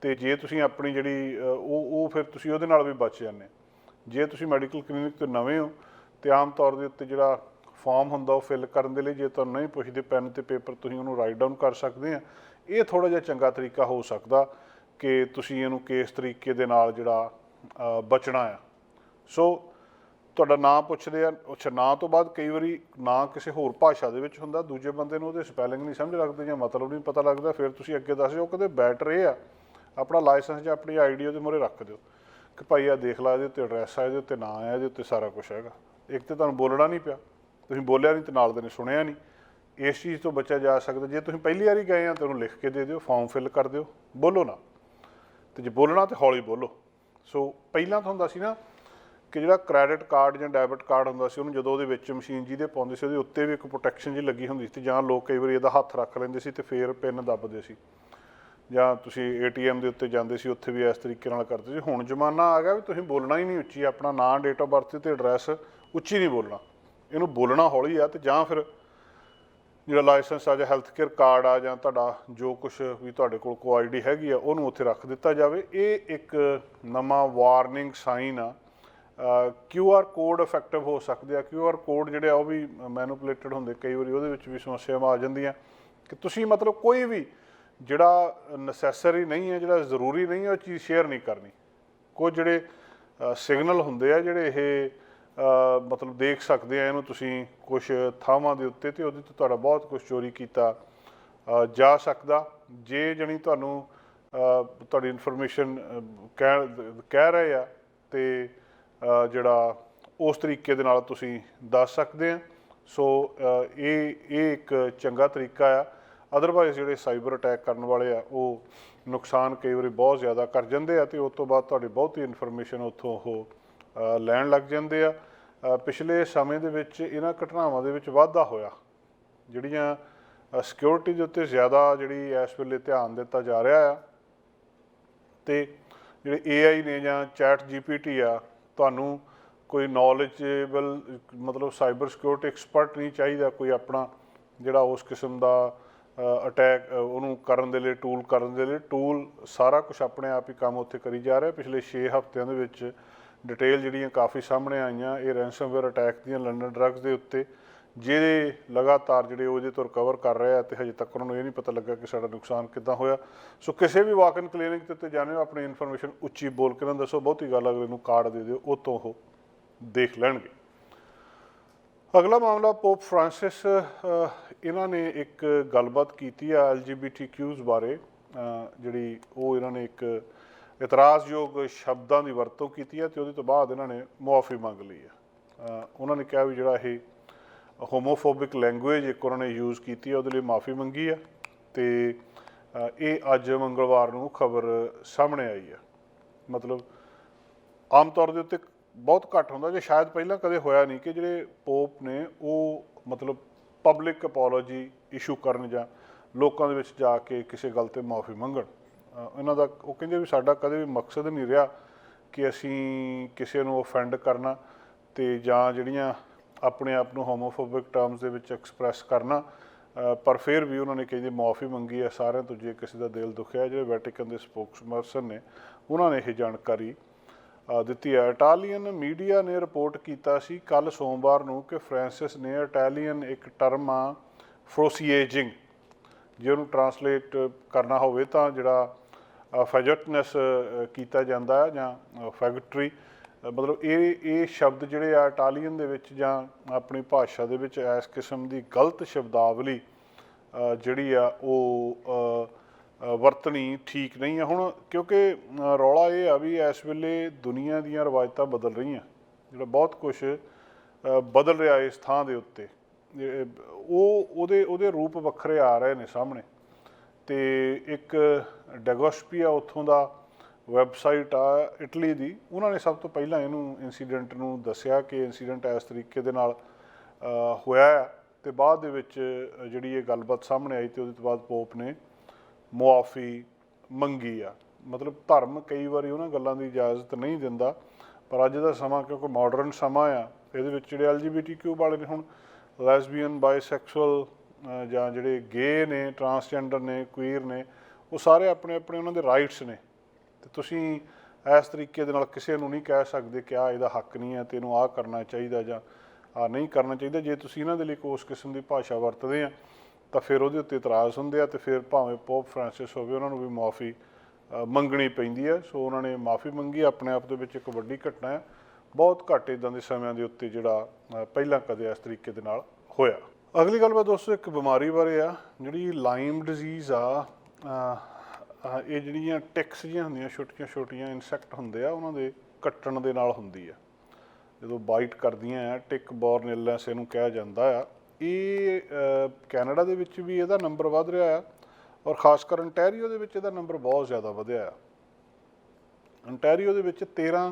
ਤੇ ਜੇ ਤੁਸੀਂ ਆਪਣੀ ਜਿਹੜੀ ਉਹ ਉਹ ਫਿਰ ਤੁਸੀਂ ਉਹਦੇ ਨਾਲ ਵੀ ਬਚ ਜਾਂਦੇ ਜੇ ਤੁਸੀਂ ਮੈਡੀਕਲ ਕਲੀਨਿਕ ਤੋਂ ਨਵੇਂ ਹੋ ਤੇ ਆਮ ਤੌਰ ਦੇ ਉੱਤੇ ਜਿਹੜਾ ਫਾਰਮ ਹੁੰਦਾ ਉਹ ਫਿਲ ਕਰਨ ਦੇ ਲਈ ਜੇ ਤੁਹਾਨੂੰ ਨਹੀਂ ਪੁੱਛਦੇ ਪੈਨ ਤੇ ਪੇਪਰ ਤੁਸੀਂ ਉਹਨੂੰ ਰਾਈਟ ਡਾਊਨ ਕਰ ਸਕਦੇ ਆ। ਇਹ ਥੋੜਾ ਜਿਹਾ ਚੰਗਾ ਤਰੀਕਾ ਹੋ ਸਕਦਾ ਕਿ ਤੁਸੀਂ ਇਹਨੂੰ ਕਿਸ ਤਰੀਕੇ ਦੇ ਨਾਲ ਜਿਹੜਾ ਬਚਣਾ ਆ। ਸੋ ਤੁਹਾਡਾ ਨਾਮ ਪੁੱਛਦੇ ਆ। ਅੱਛਾ, ਨਾਂ ਤੋਂ ਬਾਅਦ ਕਈ ਵਾਰੀ ਨਾਂ ਕਿਸੇ ਹੋਰ ਭਾਸ਼ਾ ਦੇ ਵਿੱਚ ਹੁੰਦਾ, ਦੂਜੇ ਬੰਦੇ ਨੂੰ ਉਹਦੇ ਸਪੈਲਿੰਗ ਨਹੀਂ ਸਮਝ ਲੱਗਦੇ ਜਾਂ ਮਤਲਬ ਨਹੀਂ ਪਤਾ ਲੱਗਦਾ, ਫਿਰ ਤੁਸੀਂ ਅੱਗੇ ਦੱਸ ਦਿਓ ਕਹਿੰਦੇ ਬੈਟਰ ਇਹ ਆ, ਆਪਣਾ ਲਾਇਸੈਂਸ ਜਾਂ ਆਪਣੀ ਆਈਡੀ ਉਹਦੇ ਮੂਹਰੇ ਰੱਖ ਦਿਓ ਕਿ ਭਾਈ ਆ ਦੇਖ ਲਾ, ਇਹਦੇ ਉੱਤੇ ਐਡਰੈਸ ਆ, ਇਹਦੇ ਉੱਤੇ ਨਾਂ ਆ, ਇਹਦੇ ਉੱਤੇ ਸਾਰਾ ਕੁਝ ਹੈਗਾ। ਇੱਕ ਤੇ ਤੁਹਾਨੂੰ ਬੋਲਣਾ ਨਹੀਂ ਪਿਆ, ਤੁਸੀਂ ਬੋਲਿਆ ਨਹੀਂ ਤੇ ਨਾਲ ਦੇ ਨੇ ਸੁਣਿਆ ਨਹੀਂ। ਇਸ ਚੀਜ਼ ਤੋਂ ਬਚਿਆ ਜਾ ਸਕਦਾ, ਜੇ ਤੁਸੀਂ ਪਹਿਲੀ ਵਾਰੀ ਗਏ ਆ ਤੇ ਉਹਨੂੰ ਲਿਖ ਕੇ ਦੇ ਦਿਓ ਫਾਰਮ ਫਿਲ ਕਰ ਦਿਓ, ਬੋਲੋ ਨਾ। ਤੇ ਜੇ ਬੋਲਣਾ ਤੇ ਹੌਲੀ ਬੋਲੋ। ਸੋ ਪਹਿਲਾਂ ਤਾਂ ਹੁੰਦਾ ਸੀ ਨਾ ਕਿ ਜਿਹੜਾ ਕ੍ਰੈਡਿਟ ਕਾਰਡ ਜਾਂ ਡੈਬਿਟ ਕਾਰਡ ਹੁੰਦਾ ਸੀ, ਉਹਨੂੰ ਜਦੋਂ ਉਹਦੇ ਵਿੱਚ ਮਸ਼ੀਨ ਜਿਹਦੇ ਪਾਉਂਦੇ ਸੀ, ਉਹਦੇ ਉੱਤੇ ਵੀ ਇੱਕ ਪ੍ਰੋਟੈਕਸ਼ਨ ਜੀ ਲੱਗੀ ਹੁੰਦੀ ਸੀ ਤੇ ਜਾਂ ਲੋਕ ਕਈ ਵਾਰੀ ਇਹਦਾ ਹੱਥ ਰੱਖ ਲੈਂਦੇ ਸੀ ਤੇ ਫੇਰ ਪਿੰਨ ਦੱਬਦੇ ਸੀ। ਜਾਂ ਤੁਸੀਂ ਏਟੀਐਮ ਦੇ ਉੱਤੇ ਜਾਂਦੇ ਸੀ, ਉੱਥੇ ਵੀ ਇਸ ਤਰੀਕੇ ਨਾਲ ਕਰਦੇ ਸੀ। ਹੁਣ ਜ਼ਮਾਨਾ ਆ ਗਿਆ ਵੀ ਤੁਸੀਂ ਬੋਲਣਾ ਹੀ ਨਹੀਂ ਉੱਚੀ, ਆਪਣਾ ਨਾਂ ਡੇਟ ਆਫ ਬਰਥ ਤੇ ਐਡਰੈਸ ਉੱਚੀ ਨਹੀਂ ਬੋਲਣਾ। ਇਹਨੂੰ ਬੋਲਣਾ ਹੌਲੀ ਆ ਤੇ ਜਾਂ ਫਿਰ ਜਿਹੜਾ ਲਾਇਸੈਂਸ ਆ ਜਾਂ ਹੈਲਥ ਕੇਅਰ ਕਾਰਡ ਆ ਜਾਂ ਤੁਹਾਡਾ ਜੋ ਕੁਝ ਵੀ ਤੁਹਾਡੇ ਕੋਲ ਕੋ ਆਈਡੀ ਹੈਗੀ ਆ, ਉਹਨੂੰ ਉੱਥੇ ਰੱਖ ਦਿੱਤਾ ਜਾਵੇ। ਇਹ ਇੱਕ ਨਵਾਂ ਵਾਰਨਿੰਗ ਸਾਈਨ ਆ। ਕਿਊ ਆਰ ਕੋਡ ਇਫੈਕਟਿਵ ਹੋ ਸਕਦੇ ਆ। ਕਿਊ ਆਰ ਕੋਡ ਜਿਹੜੇ ਆ, ਉਹ ਵੀ ਮੈਨੂਪੂਲੇਟਡ ਹੁੰਦੇ। ਕਈ ਵਾਰੀ ਉਹਦੇ ਵਿੱਚ ਵੀ ਸਮੱਸਿਆਵਾਂ ਆ ਜਾਂਦੀਆਂ। ਕਿ ਤੁਸੀਂ ਮਤਲਬ ਕੋਈ ਵੀ ਜਿਹੜਾ ਨੈਸੈਸਰੀ ਨਹੀਂ ਹੈ, ਜਿਹੜਾ ਜ਼ਰੂਰੀ ਨਹੀਂ ਹੈ, ਉਹ ਚੀਜ਼ ਸ਼ੇਅਰ ਨਹੀਂ ਕਰਨੀ। ਕੁਝ ਜਿਹੜੇ ਸਿਗਨਲ ਹੁੰਦੇ ਆ, ਜਿਹੜੇ ਇਹ ਮਤਲਬ ਦੇਖ ਸਕਦੇ ਆ ਇਹਨੂੰ ਤੁਸੀਂ ਕੁਝ ਥਾਵਾਂ ਦੇ ਉੱਤੇ ਤੇ ਉਹਦੇ ਤੋਂ ਤੁਹਾਡਾ ਬਹੁਤ ਕੁਝ ਚੋਰੀ ਕੀਤਾ ਜਾ ਸਕਦਾ। ਜੇ ਜਣੀ ਤੁਹਾਨੂੰ ਤੁਹਾਡੀ ਇਨਫੋਰਮੇਸ਼ਨ ਕਹਿ ਕਹਿ ਰਹੇ ਆ ਤੇ ਜਿਹੜਾ ਉਸ ਤਰੀਕੇ ਦੇ ਨਾਲ ਤੁਸੀਂ ਦੱਸ ਸਕਦੇ ਆ। ਸੋ ਇਹ ਇਹ ਇੱਕ ਚੰਗਾ ਤਰੀਕਾ ਆ। ਅਦਰਵਾਈਜ਼ ਜਿਹੜੇ ਸਾਈਬਰ ਅਟੈਕ ਕਰਨ ਵਾਲੇ ਆ, ਉਹ ਨੁਕਸਾਨ ਕਈ ਵਾਰੀ ਬਹੁਤ ਜ਼ਿਆਦਾ ਕਰ ਜਾਂਦੇ ਆ ਤੇ ਉਸ ਤੋਂ ਬਾਅਦ ਤੁਹਾਡੀ ਬਹੁਤੀ ਇਨਫੋਰਮੇਸ਼ਨ ਉੱਥੋਂ ਉਹ ਲੈਣ ਲੱਗ ਜਾਂਦੇ ਆ। ਪਿਛਲੇ ਸਮੇਂ ਦੇ ਵਿੱਚ ਇਹਨਾਂ ਘਟਨਾਵਾਂ ਦੇ ਵਿੱਚ ਵਾਧਾ ਹੋਇਆ, ਜਿਹੜੀਆਂ ਸਿਕਿਉਰਿਟੀ ਦੇ ਉੱਤੇ ਜ਼ਿਆਦਾ ਜਿਹੜੀ ਇਸ ਵੇਲੇ ਧਿਆਨ ਦਿੱਤਾ ਜਾ ਰਿਹਾ ਆ। ਤੇ ਜਿਹੜੇ AI ਨੇ ਜਾਂ ਚੈਟ GPT ਆ, ਤੁਹਾਨੂੰ ਕੋਈ ਨੌਲੇਜੇਬਲ ਮਤਲਬ ਸਾਈਬਰ ਸਿਕਿਉਰਿਟੀ ਐਕਸਪਰਟ ਨਹੀਂ ਚਾਹੀਦਾ, ਕੋਈ ਆਪਣਾ ਜਿਹੜਾ ਉਸ ਕਿਸਮ ਦਾ ਅਟੈਕ ਉਹਨੂੰ ਕਰਨ ਦੇ ਲਈ ਟੂਲ ਕਰਨ ਦੇ ਲਈ। ਟੂਲ ਸਾਰਾ ਕੁਝ ਆਪਣੇ ਆਪ ਹੀ ਕੰਮ ਉੱਥੇ ਕਰੀ ਜਾ ਰਿਹਾ। ਪਿਛਲੇ 6 ਹਫ਼ਤਿਆਂ ਦੇ ਵਿੱਚ ਡਿਟੇਲ ਜਿਹੜੀਆਂ ਕਾਫੀ ਸਾਹਮਣੇ ਆਈਆਂ, ਇਹ ਰੈਂਸਮਵੇਅਰ ਅਟੈਕ ਦੀਆਂ ਲੰਡਨ ਡਰੱਗਸ ਦੇ ਉੱਤੇ ਜਿਹੜੇ ਲਗਾਤਾਰ ਜਿਹੜੇ ਉਹਦੇ ਤੋਂ ਰਿਕਵਰ ਕਰ ਰਿਹਾ ਆ ਤੇ ਹਜੇ ਤੱਕ ਉਹਨਾਂ ਨੂੰ ਇਹ ਨਹੀਂ ਪਤਾ ਲੱਗਾ ਕਿ ਸਾਡਾ ਨੁਕਸਾਨ ਕਿੱਦਾਂ ਹੋਇਆ। ਸੋ ਕਿਸੇ ਵੀ ਵਾਕਨ ਕਲੀਨਿਕ ਤੇ ਉੱਤੇ ਜਾਣੇ ਆਪਣੀ ਇਨਫੋਰਮੇਸ਼ਨ ਉੱਚੀ ਬੋਲ ਕੇ ਨਾ ਦੱਸੋ, ਬਹੁਤੀ ਗੱਲ ਅਗਲੇ ਨੂੰ ਕਾਰਡ ਦੇ ਦਿਓ, ਉਹ ਤੋਂ ਉਹ ਦੇਖ ਲੈਣਗੇ। ਅਗਲਾ ਮਾਮਲਾ ਪੋਪ ਫ੍ਰਾਂਸਿਸ ਇਹਨਾਂ ਨੇ ਇੱਕ ਗੱਲਬਾਤ ਕੀਤੀ ਆ ਐਲਜੀਬੀਟੀਕਿਊਜ਼ ਬਾਰੇ। ਜਿਹੜੀ ਉਹ ਇਹਨਾਂ ਨੇ ਇੱਕ ਇਤਰਾਜ਼ਯੋਗ ਸ਼ਬਦਾਂ ਦੀ ਵਰਤੋਂ ਕੀਤੀ ਹੈ ਤੇ ਉਹਦੇ ਤੋਂ ਬਾਅਦ ਇਹਨਾਂ ਨੇ ਮੁਆਫੀ ਮੰਗ ਲਈ ਹੈ। ਉਹਨਾਂ ਨੇ ਕਿਹਾ ਵੀ ਜਿਹੜਾ ਇਹ ਹੋਮੋਫੋਬਿਕ ਲੈਂਗੁਏਜ ਇੱਕ ਉਹਨਾਂ ਨੇ ਯੂਜ਼ ਕੀਤੀ ਹੈ, ਉਹਦੇ ਲਈ ਮਾਫੀ ਮੰਗੀ ਹੈ ਤੇ ਇਹ ਅੱਜ ਮੰਗਲਵਾਰ ਨੂੰ ਖਬਰ ਸਾਹਮਣੇ ਆਈ ਹੈ। ਮਤਲਬ ਆਮ ਤੌਰ ਦੇ ਉੱਤੇ ਬਹੁਤ ਘੱਟ ਹੁੰਦਾ, ਜੇ ਸ਼ਾਇਦ ਪਹਿਲਾਂ ਕਦੇ ਹੋਇਆ ਨਹੀਂ ਕਿ ਜਿਹੜੇ ਪੋਪ ਨੇ ਉਹ ਮਤਲਬ ਪਬਲਿਕ ਅਪੋਲੋਜੀ ਇਸ਼ੂ ਕਰਨ ਜਾਂ ਲੋਕਾਂ ਦੇ ਵਿੱਚ ਜਾ ਕੇ ਕਿਸੇ ਗੱਲ ਤੇ ਮਾਫੀ ਮੰਗਣ। ਇਹਨਾਂ ਦਾ ਉਹ ਕਹਿੰਦੇ ਵੀ ਸਾਡਾ ਕਦੇ ਵੀ ਮਕਸਦ ਨਹੀਂ ਰਿਹਾ ਕਿ ਅਸੀਂ ਕਿਸੇ ਨੂੰ ਅਫੈਂਡ ਕਰਨਾ ਤੇ ਜਾਂ ਜਿਹੜੀਆਂ ਆਪਣੇ ਆਪ ਨੂੰ ਹੋਮੋਫੋਬਿਕ ਟਰਮਸ ਦੇ ਵਿੱਚ ਐਕਸਪ੍ਰੈਸ ਕਰਨਾ ਪਰ ਫਿਰ ਵੀ ਉਹਨਾਂ ਨੇ ਕਹਿੰਦੇ ਮਾਫੀ ਮੰਗੀ ਹੈ, ਸਾਰਿਆਂ ਤੋਂ ਜੇ ਕਿਸੇ ਦਾ ਦਿਲ ਦੁਖਿਆ ਜਿਹੜੇ ਵੈਟੀਕਨ ਦੇ ਸਪੋਕਸਪਰਸਨ ਨੇ, ਉਹਨਾਂ ਨੇ ਇਹ ਜਾਣਕਾਰੀ ਦਿੱਤੀ ਹੈ। ਇਟਾਲੀਅਨ ਮੀਡੀਆ ਨੇ ਰਿਪੋਰਟ ਕੀਤਾ ਸੀ ਕੱਲ ਸੋਮਵਾਰ ਨੂੰ ਕਿ ਫ੍ਰਾਂਸਿਸ ਨੇ ਇਟਾਲੀਅਨ ਇੱਕ ਟਰਮ ਆ ਫਰੋਸੀਏਜਿੰਗ ਜੇ ਉਹਨੂੰ ਟਰਾਂਸਲੇਟ ਕਰਨਾ ਹੋਵੇ ਤਾਂ ਜਿਹੜਾ ਫੈਜਟਨੈਸ ਕੀਤਾ ਜਾਂਦਾ ਜਾਂ ਫੈਗਟਰੀ ਮਤਲਬ ਇਹ ਇਹ ਸ਼ਬਦ ਜਿਹੜੇ ਆ ਇਟਾਲੀਅਨ ਦੇ ਵਿੱਚ ਜਾਂ ਆਪਣੀ ਭਾਸ਼ਾ ਦੇ ਵਿੱਚ ਇਸ ਕਿਸਮ ਦੀ ਗਲਤ ਸ਼ਬਦਾਵਲੀ ਜਿਹੜੀ ਆ ਉਹ ਵਰਤਣੀ ਠੀਕ ਨਹੀਂ ਆ। ਹੁਣ ਕਿਉਂਕਿ ਰੌਲਾ ਇਹ ਆ ਵੀ ਇਸ ਵੇਲੇ ਦੁਨੀਆ ਦੀਆਂ ਰਵਾਇਤਾਂ ਬਦਲ ਰਹੀਆਂ। ਜਿਹੜਾ ਬਹੁਤ ਕੁਝ ਬਦਲ ਰਿਹਾ ਇਸ ਥਾਂ ਦੇ ਉੱਤੇ। ਉਹ, ਉਹਦੇ ਉਹਦੇ ਰੂਪ ਵੱਖਰੇ ਆ ਰਹੇ ਨੇ ਸਾਹਮਣੇ। ਤੇ ਇੱਕ ਡੈਗੋਸਪੀਆ ਉੱਥੋਂ ਦਾ ਵੈਬਸਾਈਟ ਆ ਇਟਲੀ ਦੀ। ਉਹਨਾਂ ਨੇ ਸਭ ਤੋਂ ਪਹਿਲਾਂ ਇਹਨੂੰ ਇਨਸੀਡੈਂਟ ਨੂੰ ਦੱਸਿਆ ਕਿ ਇਨਸੀਡੈਂਟ ਇਸ ਤਰੀਕੇ ਦੇ ਨਾਲ ਹੋਇਆ ਹੈ ਤੇ ਬਾਅਦ ਦੇ ਵਿੱਚ ਜਿਹੜੀ ਇਹ ਗੱਲਬਾਤ ਸਾਹਮਣੇ ਆਈ ਤੇ ਉਹਦੇ ਤੋਂ ਬਾਅਦ ਪੋਪ ਨੇ ਮੁਆਫੀ ਮੰਗੀ ਆ। ਮਤਲਬ ਧਰਮ ਕਈ ਵਾਰੀ ਉਹਨਾਂ ਗੱਲਾਂ ਦੀ ਇਜਾਜ਼ਤ ਨਹੀਂ ਦਿੰਦਾ, ਪਰ ਅੱਜ ਦਾ ਸਮਾਂ ਕਿਉਂਕਿ ਮਾਡਰਨ ਸਮਾਂ ਆ, ਇਹਦੇ ਵਿੱਚ ਜਿਹੜੇ ਐਲਜੀਬੀਟੀਕਿਊ ਵਾਲੇ ਨੇ ਹੁਣ ਲੈਸਬੀਅਨ ਬਾਈਸੈਕਸੁਅਲ ਜਾਂ ਜਿਹੜੇ ਗੇ ਨੇ ਟਰਾਂਸਜੈਂਡਰ ਨੇ ਕੁਈਰ ਨੇ, ਉਹ ਸਾਰੇ ਆਪਣੇ ਆਪਣੇ ਉਹਨਾਂ ਦੇ ਰਾਈਟਸ ਨੇ। ਤੇ ਤੁਸੀਂ ਇਸ ਤਰੀਕੇ ਦੇ ਨਾਲ ਕਿਸੇ ਨੂੰ ਨਹੀਂ ਕਹਿ ਸਕਦੇ ਕਿ ਆ ਇਹਦਾ ਹੱਕ ਨਹੀਂ ਹੈ ਤੇ ਇਹਨੂੰ ਆਹ ਕਰਨਾ ਚਾਹੀਦਾ ਜਾਂ ਆ ਨਹੀਂ ਕਰਨਾ ਚਾਹੀਦਾ। ਜੇ ਤੁਸੀਂ ਇਹਨਾਂ ਦੇ ਲਈ ਕੋਈ ਉਸ ਕਿਸਮ ਦੀ ਭਾਸ਼ਾ ਵਰਤਦੇ ਆ, ਤਾਂ ਫਿਰ ਉਹਦੇ ਉੱਤੇ ਇਤਰਾਜ਼ ਹੁੰਦੇ ਆ ਤੇ ਫਿਰ ਭਾਵੇਂ ਪੋਪ ਫ੍ਰਾਂਸਿਸ ਹੋਵੇ, ਉਹਨਾਂ ਨੂੰ ਵੀ ਮਾਫੀ ਮੰਗਣੀ ਪੈਂਦੀ ਹੈ। ਸੋ ਉਹਨਾਂ ਨੇ ਮਾਫੀ ਮੰਗੀ, ਆਪਣੇ ਆਪ ਦੇ ਵਿੱਚ ਇੱਕ ਵੱਡੀ ਘਟਨਾ ਹੈ। ਬਹੁਤ ਘੱਟ ਇਦਾਂ ਦੇ ਸਮਿਆਂ ਦੇ ਉੱਤੇ ਜਿਹੜਾ ਪਹਿਲਾਂ ਕਦੇ ਇਸ ਤਰੀਕੇ ਦੇ ਨਾਲ ਹੋਇਆ। ਅਗਲੀ ਗੱਲ ਬਾ ਦੋਸਤੋ ਇੱਕ ਬਿਮਾਰੀ ਬਾਰੇ ਆ, ਜਿਹੜੀ ਲਾਈਮ ਡਿਜ਼ੀਜ਼ ਆ ਇਹ ਜਿਹੜੀਆਂ ਟਿਕਸ ਜਿਹੀਆਂ ਹੁੰਦੀਆਂ, ਛੋਟੀਆਂ ਛੋਟੀਆਂ ਇਨਸੈਕਟ ਹੁੰਦੇ ਆ, ਉਹਨਾਂ ਦੇ ਕੱਟਣ ਦੇ ਨਾਲ ਹੁੰਦੀ ਆ। ਜਦੋਂ ਬਾਈਟ ਕਰਦੀਆਂ ਆ ਟਿਕ ਬੋਰਨ ਇਲਨੈਸ ਇਹਨੂੰ ਕਿਹਾ ਜਾਂਦਾ ਆ। ਇਹ ਕੈਨੇਡਾ ਦੇ ਵਿੱਚ ਵੀ ਇਹਦਾ ਨੰਬਰ ਵੱਧ ਰਿਹਾ ਆ ਔਰ ਖਾਸ ਕਰ ਅੰਟੈਰੀਓ ਦੇ ਵਿੱਚ ਇਹਦਾ ਨੰਬਰ ਬਹੁਤ ਜ਼ਿਆਦਾ ਵਧਿਆ ਆ। Ontario ਦੇ ਵਿੱਚ 13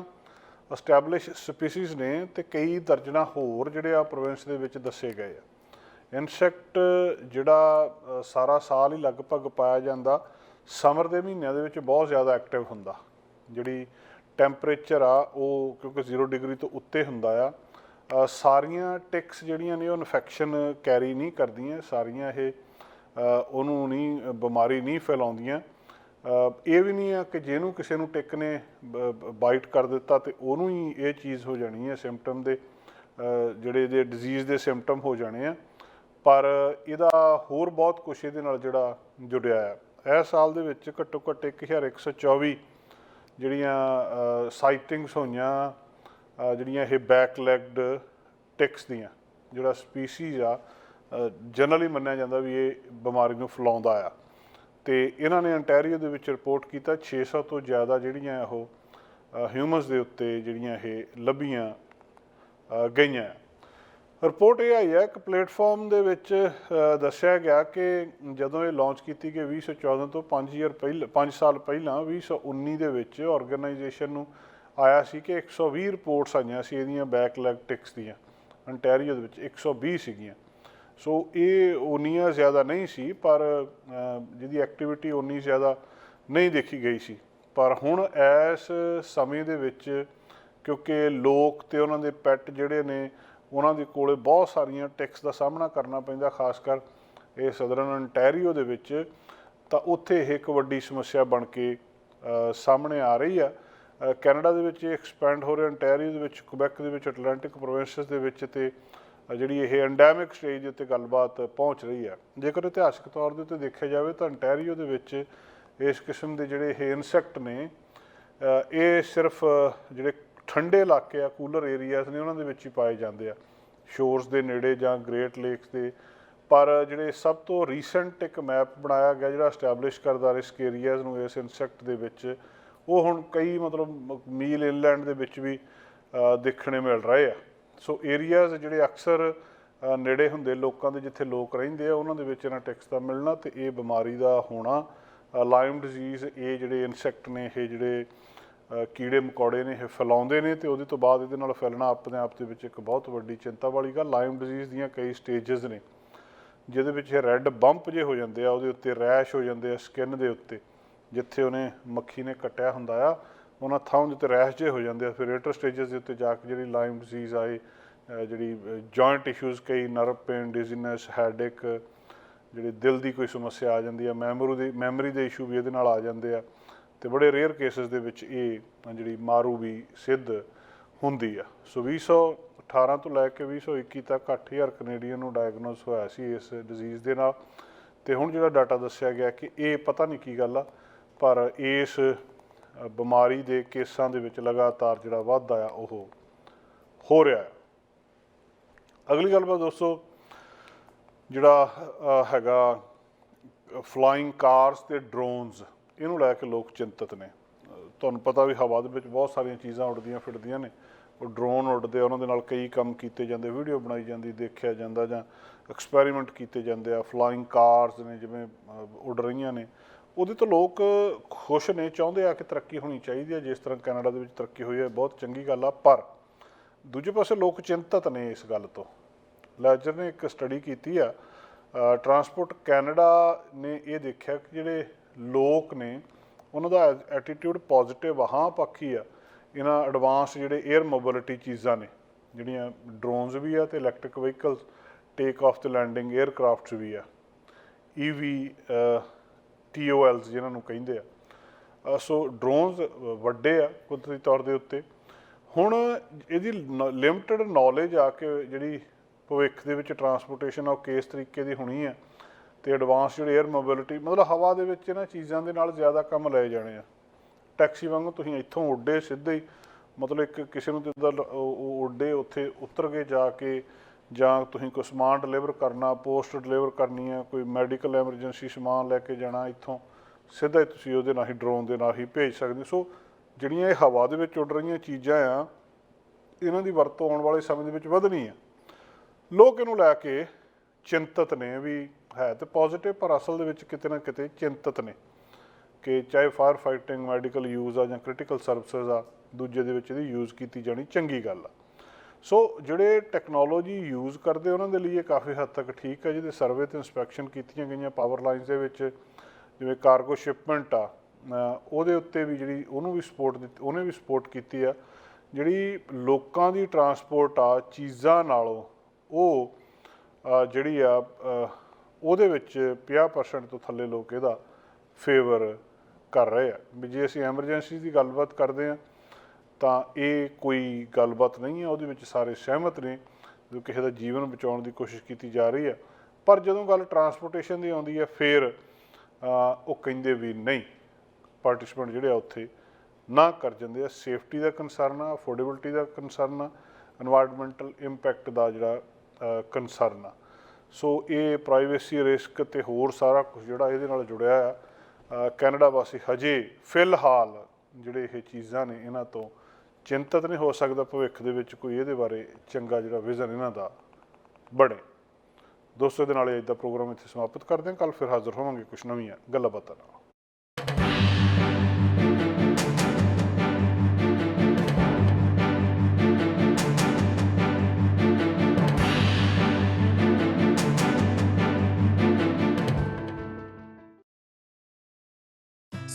ਐਸਟੈਬਲਿਸ਼ ਸਪੀਸੀਜ਼ ਨੇ ਤੇ ਕਈ ਦਰਜਨਾਂ ਹੋਰ ਜਿਹੜੇ ਆ ਪ੍ਰੋਵਿੰਸ ਦੇ ਵਿੱਚ ਦੱਸੇ ਗਏ ਆ। ਇਨਸੈਕਟ ਜਿਹੜਾ ਸਾਰਾ ਸਾਲ ਹੀ ਲਗਭਗ ਪਾਇਆ ਜਾਂਦਾ, ਸਮਰ ਦੇ ਮਹੀਨਿਆਂ ਦੇ ਵਿੱਚ ਬਹੁਤ ਜ਼ਿਆਦਾ ਐਕਟਿਵ ਹੁੰਦਾ। ਜਿਹੜੀ ਟੈਂਪਰੇਚਰ ਆ, ਉਹ ਕਿਉਂਕਿ 0 ਡਿਗਰੀ ਤੋਂ ਉੱਤੇ ਹੁੰਦਾ ਆ ਸਾਰੀਆਂ ਟਿਕਸ ਜਿਹੜੀਆਂ ਨੇ, ਉਹ ਇਨਫੈਕਸ਼ਨ ਕੈਰੀ ਨਹੀਂ ਕਰਦੀਆਂ, ਸਾਰੀਆਂ ਇਹ ਉਹਨੂੰ ਨਹੀਂ, ਬਿਮਾਰੀ ਨਹੀਂ ਫੈਲਾਉਂਦੀਆਂ। ਇਹ ਵੀ ਨਹੀਂ ਆ ਕਿ ਜਿਹਨੂੰ ਕਿਸੇ ਨੂੰ ਟਿਕ ਨੇ ਬਾਈਟ ਕਰ ਦਿੱਤਾ ਤੇ ਉਹਨੂੰ ਹੀ ਇਹ ਚੀਜ਼ ਹੋ ਜਾਣੀ ਹੈ ਸਿੰਪਟਮ ਦੇ ਜਿਹੜੇ ਇਹਦੇ ਡਿਜ਼ੀਜ਼ ਦੇ ਸਿੰਪਟਮ ਹੋ ਜਾਣੇ ਆ। ਪਰ ਇਹਦਾ ਹੋਰ ਬਹੁਤ ਕੁਝ ਇਹਦੇ ਨਾਲ ਜਿਹੜਾ ਜੁੜਿਆ ਹੈ। ਇਸ ਸਾਲ ਦੇ ਵਿੱਚ ਘੱਟੋ ਘੱਟ 1124 ਜਿਹੜੀਆਂ ਸਾਈਟਿੰਗਸ ਹੋਈਆਂ ਜਿਹੜੀਆਂ ਇਹ ਬੈਕਲੈਗਡ ਟਿਕਸ ਦੀਆਂ ਜਿਹੜਾ ਸਪੀਸੀਜ਼ ਆ ਜਨਰਲੀ ਮੰਨਿਆ ਜਾਂਦਾ ਵੀ ਇਹ ਬਿਮਾਰੀ ਨੂੰ ਫੈਲਾਉਂਦਾ ਆ। ਤੇ ਇਹਨਾਂ ਨੇ ਅੰਟੈਰੀਓ ਦੇ ਵਿੱਚ ਰਿਪੋਰਟ ਕੀਤਾ 600 ਤੋਂ ਜ਼ਿਆਦਾ ਜਿਹੜੀਆਂ ਉਹ ਹਿਊਮਨਸ ਦੇ ਉੱਤੇ ਜਿਹੜੀਆਂ ਇਹ ਲੱਭੀਆਂ ਅ, ਗਈਆਂ। ਰਿਪੋਰਟ ਇਹ ਆਈ ਹੈ ਕਿ ਪਲੇਟਫਾਰਮ ਦੇ ਵਿੱਚ ਦੱਸਿਆ ਗਿਆ ਕਿ ਜਦੋਂ ਇਹ ਲਾਂਚ ਕੀਤੀ ਗਈ 2014 ਤੋਂ 5 ਇਅਰ ਪਹਿਲਾਂ 5 ਸਾਲ ਪਹਿਲਾਂ 2019 ਦੇ ਵਿੱਚ ਆਰਗੇਨਾਈਜੇਸ਼ਨ ਨੂੰ ਆਇਆ ਸੀ ਕਿ 120 ਰਿਪੋਰਟਸ ਆਈਆਂ ਸੀ ਇਹਦੀਆਂ ਬੈਕਲੈਗ ਟਿਕਸ ਦੀਆਂ ਅੰਟੈਰੀਓ ਦੇ ਵਿੱਚ 120 ਸੀਗੀਆਂ। ਸੋ ਇਹ ਉਨੀਆਂ ਜ਼ਿਆਦਾ ਨਹੀਂ ਸੀ, ਪਰ ਜਿਹਦੀ ਐਕਟੀਵਿਟੀ ਉਨੀ ਜ਼ਿਆਦਾ ਨਹੀਂ ਦੇਖੀ ਗਈ ਸੀ। ਪਰ ਹੁਣ ਇਸ ਸਮੇਂ ਦੇ ਵਿੱਚ, ਕਿਉਂਕਿ ਲੋਕ ਤੇ ਉਹਨਾਂ ਦੇ ਪੈਟ ਜਿਹੜੇ ਨੇ ਉਹਨਾਂ ਦੇ ਕੋਲੇ ਬਹੁਤ ਸਾਰੀਆਂ ਟੈਕਸ ਦਾ ਸਾਹਮਣਾ ਕਰਨਾ ਪੈਂਦਾ, ਖਾਸ ਕਰ ਇਹ ਸਦਰਨ ਅੰਟੈਰੀਓ ਦੇ ਵਿੱਚ, ਤਾਂ ਉੱਥੇ ਇਹ ਇੱਕ ਵੱਡੀ ਸਮੱਸਿਆ ਬਣ ਕੇ ਸਾਹਮਣੇ ਆ ਰਹੀ ਆ। ਕੈਨੇਡਾ ਦੇ ਵਿੱਚ ਐਕਸਪੈਂਡ ਹੋ ਰਿਹਾ, ਅੰਟੈਰੀਓ ਦੇ ਵਿੱਚ, ਕੁਬੈਕ ਦੇ ਵਿੱਚ, ਅਟਲਾਂਟਿਕ ਪ੍ਰੋਵਿੰਸਸ ਦੇ ਵਿੱਚ ਤੇ ਜਿਹੜੀ ਇਹ ਐਂਡੈਮਿਕ ਸਟੇਜ ਦੇ ਉੱਤੇ ਗੱਲਬਾਤ ਪਹੁੰਚ ਰਹੀ ਹੈ ਜੇਕਰ ਇਤਿਹਾਸਕ ਤੌਰ ਦੇ ਉੱਤੇ ਦੇਖਿਆ ਜਾਵੇ ਤਾਂ ਅੰਟੈਰੀਓ ਦੇ ਵਿੱਚ ਇਸ ਕਿਸਮ ਦੇ ਜਿਹੜੇ ਇਹ ਇਨਸੈਕਟ ਨੇ ਇਹ ਸਿਰਫ ਜਿਹੜੇ ਠੰਡੇ ਇਲਾਕੇ ਆ, ਕੂਲਰ ਏਰੀਆਜ਼ ਨੇ ਉਹਨਾਂ ਦੇ ਵਿੱਚ ਹੀ ਪਾਏ ਜਾਂਦੇ ਆ। ਸ਼ੋਰਸ ਦੇ ਨੇੜੇ ਜਾਂ ਗ੍ਰੇਟ ਲੇਕਸ ਦੇ। ਪਰ ਜਿਹੜੇ ਸਭ ਤੋਂ ਰੀਸੈਂਟ ਇੱਕ ਮੈਪ ਬਣਾਇਆ ਗਿਆ, ਜਿਹੜਾ ਐਸਟੈਬਲਿਸ਼ ਕਰਦਾ ਰਿਸਕ ਏਰੀਆਜ਼ ਨੂੰ ਇਸ ਇਨਸੈਕਟ ਦੇ ਵਿੱਚ, ਉਹ ਹੁਣ ਕਈ ਮਤਲਬ ਮੀਲ ਇਨਲੈਂਡ ਦੇ ਵਿੱਚ ਵੀ ਦੇਖਣੇ ਮਿਲ ਰਹੇ ਆ। ਸੋ ਏਰੀਆਜ਼ ਜਿਹੜੇ ਅਕਸਰ ਨੇੜੇ ਹੁੰਦੇ ਲੋਕਾਂ ਦੇ ਜਿੱਥੇ ਲੋਕ ਰਹਿੰਦੇ ਆ, ਉਹਨਾਂ ਦੇ ਵਿੱਚ ਇਹਨਾਂ ਟੈਕਸ ਦਾ ਮਿਲਣਾ ਤੇ ਇਹ ਬਿਮਾਰੀ ਦਾ ਹੋਣਾ ਲਾਈਮ ਡਿਜ਼ੀਜ਼ ਇਹ ਜਿਹੜੇ ਇਨਸੈਕਟ ਨੇ, ਇਹ ਜਿਹੜੇ ਕੀੜੇ ਮਕੌੜੇ ਨੇ, ਇਹ ਫੈਲਾਉਂਦੇ ਨੇ ਤੇ ਉਹਦੇ ਤੋਂ ਬਾਅਦ ਇਹਦੇ ਨਾਲ ਫੈਲਣਾ ਆਪਣੇ ਆਪ ਦੇ ਵਿੱਚ ਇੱਕ ਬਹੁਤ ਵੱਡੀ ਚਿੰਤਾ ਵਾਲੀ ਗੱਲ ਲਾਈਮ ਡਿਜ਼ੀਜ਼ ਦੀਆਂ ਕਈ ਸਟੇजेस ਨੇ, ਜਿਹਦੇ ਵਿੱਚ ਇਹ ਰੈੱਡ ਬੰਪ ਜੇ ਹੋ ਜਾਂਦੇ ਆ, ਉਹਦੇ ਉੱਤੇ ਰੈਸ਼ ਹੋ ਜਾਂਦੇ ਆ ਸਕਿਨ ਦੇ ਉੱਤੇ, ਜਿੱਥੇ ਉਹਨੇ ਮੱਖੀ ਨੇ ਕੱਟਿਆ ਹੁੰਦਾ ਆ, ਉਹਨਾਂ ਥਾਂ ਦੇ ਉੱਤੇ ਰੈਸ਼ ਜੇ ਹੋ ਜਾਂਦੇ ਆ, ਫਿਰ ਰੇਟਰ ਸਟੇजेस ਦੇ ਉੱਤੇ ਜਾ ਕੇ ਜਿਹੜੀ ਲਾਈਮ ਡਿਜ਼ੀਜ਼ ਆਏ ਜਿਹੜੀ ਜੁਆਇੰਟ ਇਸ਼ੂਜ਼ ਕਈ ਨਰਵ ਪੇਨ ਡਿਜ਼ੀਨੈਸ ਹੈਡੇਕ ਜਿਹੜੇ ਦਿਲ ਦੀ ਕੋਈ ਸਮੱਸਿਆ ਆ ਜਾਂਦੀ ਆ ਮੈਮੋਰੀ ਦੀ ਮੈਮਰੀ ਦੇ ਇਸ਼ੂ ਵੀ ਇਹਦੇ ਨਾਲ ਆ ਜਾਂਦੇ ਆ ਤੇ ਬੜੇ ਰੇਅਰ ਕੇਸਸ ਦੇ ਵਿੱਚ ਇਹ ਜਿਹੜੀ ਮਾਰੂ ਵੀ ਸਿੱਧ ਹੁੰਦੀ ਆ। ਸੋ 2018 ਤੋਂ ਲੈ ਕੇ 2021 ਤੱਕ 8000 ਕੈਨੇਡੀਅਨ ਨੂੰ ਡਾਇਗਨੋਸ ਹੋਇਆ ਸੀ ਇਸ ਡਿਜ਼ੀਜ਼ ਦੇ ਨਾਲ। ਤੇ ਹੁਣ ਜਿਹੜਾ ਡਾਟਾ ਦੱਸਿਆ ਗਿਆ ਕਿ ਇਹ ਪਤਾ ਨਹੀਂ ਕੀ ਗੱਲ ਆ, ਪਰ ਇਸ ਬਿਮਾਰੀ ਦੇ ਕੇਸਾਂ ਦੇ ਵਿੱਚ ਲਗਾਤਾਰ ਜਿਹੜਾ ਵਾਧਾ ਆ ਉਹ ਹੋ ਰਿਹਾ ਹੈ। ਅਗਲੀ ਗੱਲਬਾਤ ਦੋਸਤੋ, ਜਿਹੜਾ ਹੈਗਾ ਫਲਾਈਂਗ ਕਾਰਸ ਤੇ ਡਰੋਨਸ ਇਹਨੂੰ ਲੈ ਕੇ ਲੋਕ ਚਿੰਤਤ ਨੇ। ਤੁਹਾਨੂੰ ਪਤਾ ਵੀ ਹਵਾ ਦੇ ਵਿੱਚ ਬਹੁਤ ਸਾਰੀਆਂ ਚੀਜ਼ਾਂ ਉੱਡਦੀਆਂ ਫਿਰਦੀਆਂ ਨੇ। ਉਹ ਡਰੋਨ ਉੱਡਦੇ ਆ, ਉਹਨਾਂ ਦੇ ਨਾਲ ਕਈ ਕੰਮ ਕੀਤੇ ਜਾਂਦੇ ਵੀਡੀਓ ਬਣਾਈ ਜਾਂਦੀ ਦੇਖਿਆ ਜਾਂਦਾ ਜਾਂ ਐਕਸਪੈਰੀਮੈਂਟ ਕੀਤੇ ਜਾਂਦੇ ਆ ਫਲਾਈਂਗ ਕਾਰਸ ਨੇ ਜਿਵੇਂ ਉੱਡ ਰਹੀਆਂ ਨੇ। ਉਹਦੇ ਤੋਂ ਲੋਕ ਖੁਸ਼ ਨੇ ਚਾਹੁੰਦੇ ਆ ਕਿ ਤਰੱਕੀ ਹੋਣੀ ਚਾਹੀਦੀ ਹੈ ਜਿਸ ਤਰ੍ਹਾਂ ਕੈਨੇਡਾ ਦੇ ਵਿੱਚ ਤਰੱਕੀ ਹੋਈ ਹੈ ਬਹੁਤ ਚੰਗੀ ਗੱਲ ਆ। ਪਰ ਦੂਜੇ ਪਾਸੇ ਲੋਕ ਚਿੰਤਤ ਨੇ ਇਸ ਗੱਲ ਤੋਂ। ਲੈਜਰ ਨੇ ਇੱਕ ਸਟੱਡੀ ਕੀਤੀ ਆ। ਟਰਾਂਸਪੋਰਟ ਕੈਨੇਡਾ ਨੇ ਇਹ ਦੇਖਿਆ ਕਿ ਜਿਹੜੇ ਲੋਕ ਨੇ, ਉਹਨਾਂ ਦਾ ਐਟੀਟਿਊਡ ਪੋਜ਼ਿਟਿਵ ਆ, ਹਾਂ ਪੱਖੀ ਆ। ਇਹਨਾਂ ਐਡਵਾਂਸ ਜਿਹੜੇ 에ਅਰ ਮੋਬਿਲਿਟੀ ਚੀਜ਼ਾਂ ਨੇ, ਜਿਹੜੀਆਂ ਡਰੋਨਸ ਵੀ ਆ ਤੇ ਇਲੈਕਟ੍ਰਿਕ ਵਹੀਕਲਸ ਟੇਕ ਆਫ ਤੇ ਲੈਂਡਿੰਗ 에ਅਰਕ੍ਰਾਫਟਸ ਵੀ ਆ। ਈਵੀ ਟੀਓਐਲਸ ਜਿਹਨਾਂ ਨੂੰ ਕਹਿੰਦੇ ਆ। ਸੋ ਡਰੋਨਸ ਵੱਡੇ ਆ ਕੁਦਰਤੀ ਤੌਰ ਦੇ ਉੱਤੇ। ਹੁਣ ਇਹਦੀ ਲਿਮਟਿਡ ਨੌਲੇਜ ਆ ਕੇ ਜਿਹੜੀ ਭਵਿੱਖ ਦੇ ਵਿੱਚ ਟਰਾਂਸਪੋਰਟੇਸ਼ਨ ਆ, ਉਹ ਕਿਸ ਤਰੀਕੇ ਦੀ ਹੋਣੀ ਆ ਤੇ ਐਡਵਾਂਸ ਜਿਹੜੀ 에ਅਰ ਮੋਬਿਲਿਟੀ ਮਤਲਬ ਹਵਾ ਦੇ ਵਿੱਚ ਇਹਨਾਂ ਚੀਜ਼ਾਂ ਦੇ ਨਾਲ ਜ਼ਿਆਦਾ ਕੰਮ ਲਏ ਜਾਣੇ ਆ ਟੈਕਸੀ ਵਾਂਗੂ ਤੁਸੀਂ ਇੱਥੋਂ ਉੱਡੇ ਸਿੱਧੇ ਹੀ, ਮਤਲਬ ਇੱਕ ਕਿਸੇ ਨੂੰ ਜਿੱਦਾਂ ਉੱਡੇ, ਉੱਥੇ ਉਤਰ ਕੇ ਜਾ ਕੇ ਜਾਂ ਤੁਸੀਂ ਕੋਈ ਸਮਾਨ ਡਿਲੀਵਰ ਕਰਨਾ ਪੋਸਟ ਡਿਲੀਵਰ ਕਰਨੀ ਹੈ ਕੋਈ ਮੈਡੀਕਲ ਐਮਰਜੈਂਸੀ ਸਮਾਨ ਲੈ ਕੇ ਜਾਣਾ ਇੱਥੋਂ, ਸਿੱਧਾ ਹੀ ਤੁਸੀਂ ਉਹਦੇ ਨਾਲ ਹੀ ਡਰੋਨ ਦੇ ਨਾਲ ਹੀ ਭੇਜ ਸਕਦੇ ਹੋ। ਸੋ ਜਿਹੜੀਆਂ ਇਹ ਹਵਾ ਦੇ ਵਿੱਚ ਉੱਡ ਰਹੀਆਂ ਚੀਜ਼ਾਂ ਆ, ਇਹਨਾਂ ਦੀ ਵਰਤੋਂ ਆਉਣ ਵਾਲੇ ਸਮੇਂ ਦੇ ਵਿੱਚ ਵਧਣੀ ਆ ਲੋਕ ਇਹਨੂੰ ਲੈ ਕੇ ਚਿੰਤਤ ਨੇ ਵੀ ਹੈ ਤੇ ਪੋਜ਼ਿਟਿਵ ਪਰ ਅਸਲ ਦੇ ਵਿੱਚ ਕਿਤੇ ਨਾ ਕਿਤੇ ਚਿੰਤਤ ਨੇ ਕਿ ਚਾਹੇ ਫਾਇਰ ਫਾਈਟਿੰਗ ਮੈਡੀਕਲ ਯੂਜ਼ ਆ ਜਾਂ ਕ੍ਰਿਟੀਕਲ ਸਰਵਿਸਿਜ਼ ਆ, ਦੂਜੇ ਦੇ ਵਿੱਚ ਇਹਦੀ ਯੂਜ਼ ਕੀਤੀ ਜਾਣੀ ਚੰਗੀ ਗੱਲ ਆ। ਸੋ ਜਿਹੜੇ ਟੈਕਨੋਲੋਜੀ ਯੂਜ਼ ਕਰਦੇ ਉਹਨਾਂ ਦੇ ਲਈ ਇਹ ਕਾਫੀ ਹੱਦ ਤੱਕ ਠੀਕ ਹੈ ਜਿਹਦੇ ਸਰਵੇ ਤੇ ਇਨਸਪੈਕਸ਼ਨ ਕੀਤੀਆਂ ਗਈਆਂ ਪਾਵਰ ਲਾਈਨਸ ਦੇ ਵਿੱਚ, ਜਿਵੇਂ ਕਾਰਗੋ ਸ਼ਿਪਮੈਂਟ ਆ ਉਹਦੇ ਉੱਤੇ ਵੀ ਜਿਹੜੀ ਉਹਨੂੰ ਵੀ ਸਪੋਰਟ ਦਿੱਤੀ, ਉਹਨੇ ਵੀ ਸਪੋਰਟ ਕੀਤੀ ਆ। ਜਿਹੜੀ ਲੋਕਾਂ ਦੀ ਟਰਾਂਸਪੋਰਟ ਆ, ਚੀਜ਼ਾਂ ਨਾਲੋਂ, ਉਹ ਜਿਹੜੀ ਆ ਉਹਦੇ ਵਿੱਚ 50% ਤੋਂ ਥੱਲੇ ਲੋਕ ਇਹਦਾ ਫੇਵਰ ਕਰ ਰਹੇ ਆ। ਵੀ ਜੇ ਅਸੀਂ ਐਮਰਜੈਂਸੀ ਦੀ ਗੱਲਬਾਤ ਕਰਦੇ ਆ ਤਾਂ ਇਹ ਕੋਈ ਗੱਲਬਾਤ ਨਹੀਂ ਹੈ, ਉਹਦੇ ਵਿੱਚ ਸਾਰੇ ਸਹਿਮਤ ਨੇ ਜੋ ਕਿਸੇ ਦਾ ਜੀਵਨ ਬਚਾਉਣ ਦੀ ਕੋਸ਼ਿਸ਼ ਕੀਤੀ ਜਾ ਰਹੀ ਹੈ ਪਰ ਜਦੋਂ ਗੱਲ ਟਰਾਂਸਪੋਰਟੇਸ਼ਨ ਦੀ ਆਉਂਦੀ ਹੈ, ਫੇਰ ਉਹ ਕਹਿੰਦੇ ਵੀ ਨਹੀਂ ਪਾਰਟਿਸਪੈਂਟ ਜਿਹੜੇ ਆ ਉੱਥੇ ਨਾ ਕਰ ਜਾਂਦੇ ਆ। ਸੇਫਟੀ ਦਾ ਕੰਸਰਨ ਆ ਅਫੋਰਡੇਬਿਲਟੀ ਦਾ ਕੰਸਰਨ ਆ এনवायरमेंटल ਇੰਪੈਕਟ ਦਾ ਜਿਹੜਾ ਕੰਸਰਨ ਆ। ਸੋ ਇਹ ਪ੍ਰਾਈਵੇਸੀ ਰਿਸਕ ਤੇ ਹੋਰ ਸਾਰਾ ਕੁਝ ਜਿਹੜਾ ਇਹਦੇ ਨਾਲ ਜੁੜਿਆ ਆ ਕੈਨੇਡਾ ਵਾਸੀ ਹਜੇ ਫਿਲਹਾਲ ਜਿਹੜੇ ਇਹ ਚੀਜ਼ਾਂ ਨੇ ਇਹਨਾਂ ਤੋਂ ਚਿੰਤਤ ਨਹੀਂ ਹੋ ਸਕਦਾ, ਭਵਿੱਖ ਦੇ ਵਿੱਚ ਕੋਈ ਇਹਦੇ ਬਾਰੇ ਚੰਗਾ ਜਿਹੜਾ ਵਿਜ਼ਨ ਇਹਨਾਂ ਦਾ ਬਣੇ। ਦੋਸਤੋ ਦੇ ਨਾਲ ਅੱਜ ਦਾ ਪ੍ਰੋਗਰਾਮ ਇੱਥੇ ਸਮਾਪਤ ਕਰਦੇ ਹਾਂ। ਕੱਲ ਫਿਰ ਹਾਜ਼ਰ ਹੋਵਾਂਗੇ ਕੁਝ ਨਵੀਆਂ ਗੱਲਾਂ ਬਾਤਾਂ ਨਾਲ।